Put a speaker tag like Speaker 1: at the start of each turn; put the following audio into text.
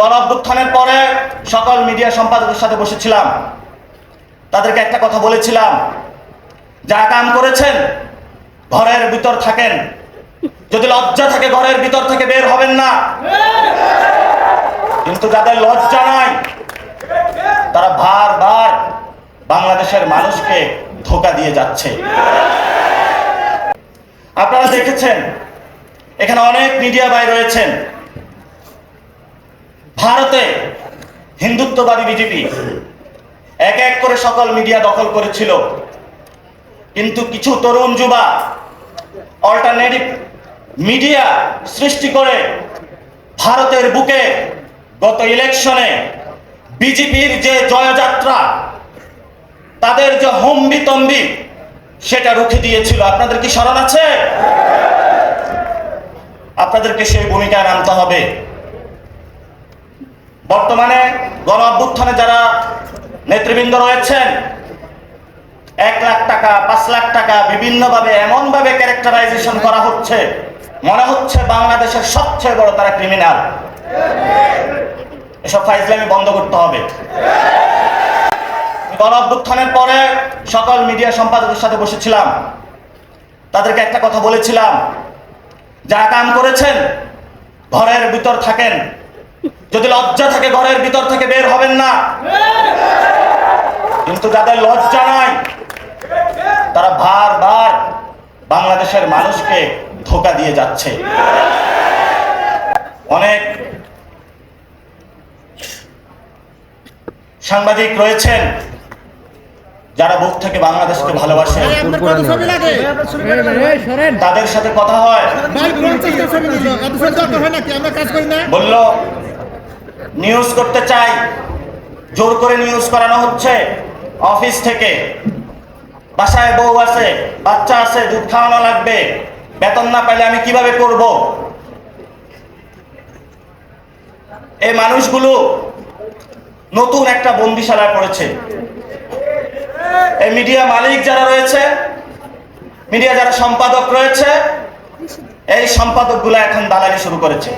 Speaker 1: গণ অভ্যুত্থানের পরে সকল মিডিয়া সম্পাদকের সাথে বসেছিলাম। তাদেরকে একটা কথা বলেছিলাম। যা কাম করেছেন, ঘরের ভিতর থাকেন। যদি লজ্জা থাকে, ঘরের ভিতর থেকে বের হবেন না। কিন্তু যাদের লজ্জা নাই, তারা বারবার বাংলাদেশের মানুষকে ধোকা দিয়ে যাচ্ছে। আপনারা দেখেছেন, এখানে অনেক মিডিয়া ভাই রয়েছেন। ভারতে হিন্দুত্ববাদী বিজেপি এক এক করে সকল মিডিয়া দখল করেছিল। কিন্তু কিছু তরুণ যুবা অল্টারনেটিভ মিডিয়া সৃষ্টি করে ভারতের বুকে গত ইলেকশনে বিজেপির যে জয়যাত্রা, তাদের যে হম্বি তম্বি সেটা রুখে দিয়েছিল। আপনাদের কি স্মরণ আছে? আপনাদেরকে সেই ভূমিকায় নামতে হবে। বর্তমানে গণ অভ্যুত্থানে যারা নেতৃবৃন্দ রয়েছেন, এক লাখ টাকা, পাঁচ লাখ টাকা বিভিন্নভাবে, এমনভাবে ক্যারেক্টারাইজেশন করা হচ্ছে, মনে হচ্ছে বাংলাদেশের সবচেয়ে বড় তারা ক্রিমিনাল। এসব ফাইজলামি বন্ধ করতে হবে। গণ অভ্যুত্থানের পরে সকল মিডিয়া সম্পাদকের সাথে বসেছিলাম। তাদেরকে একটা কথা বলেছিলাম। যা কাম করেছেন, ঘরের ভিতর থাকেন যদি লজ্জা থাকে ঘরের ভিতর থেকে বের হবেন না। কিন্তু যাদের লজ্জা নাই তারা বারবার বাংলাদেশের মানুষকে ধোকা দিয়ে যাচ্ছে। অনেক সাংবাদিক রয়েছেন যারা বুক থেকে বাংলাদেশকে
Speaker 2: লাগে।
Speaker 1: তাদের সাথে কথা হয়। বলল নিউজ করতে চাই। জোর করে নিউজ করানো হচ্ছে। অফিস থেকে বাসায় বউ আছে, বাচ্চা আছে, দুধ খাওয়ানো লাগবে। বেতন না পাইলে আমি কীভাবে করব? এই মানুষগুলো নতুন একটা বন্দিশালায় পড়েছে। এই মিডিয়া মালিক যারা রয়েছে মিডিয়া যারা সম্পাদক রয়েছে, এই সম্পাদকগুলো এখন দালালি শুরু করেছে।